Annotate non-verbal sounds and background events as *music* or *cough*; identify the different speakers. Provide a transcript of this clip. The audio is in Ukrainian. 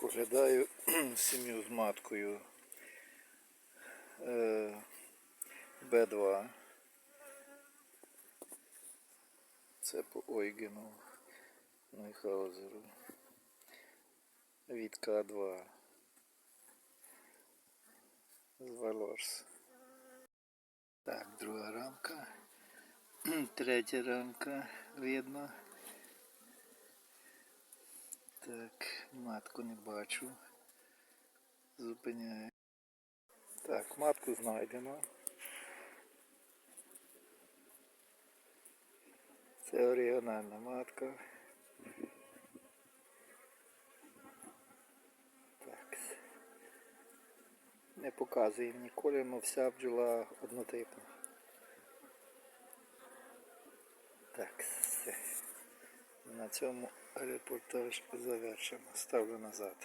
Speaker 1: Так, оглядаю *clears throat* сім'ю з маткою е, Б2. Це по Ойгену Нойхаузеру. Від К2. З Валорс. Так, друга рамка. *clears throat* Третя рамка видно. Так, матку не бачу. Зупиняю. Так, матку знайдено. Це оригінальна матка. Так. Не показує ніколи, але вся бджола однотипна. Так. На цьому репортаж завершено. Ставлю назад.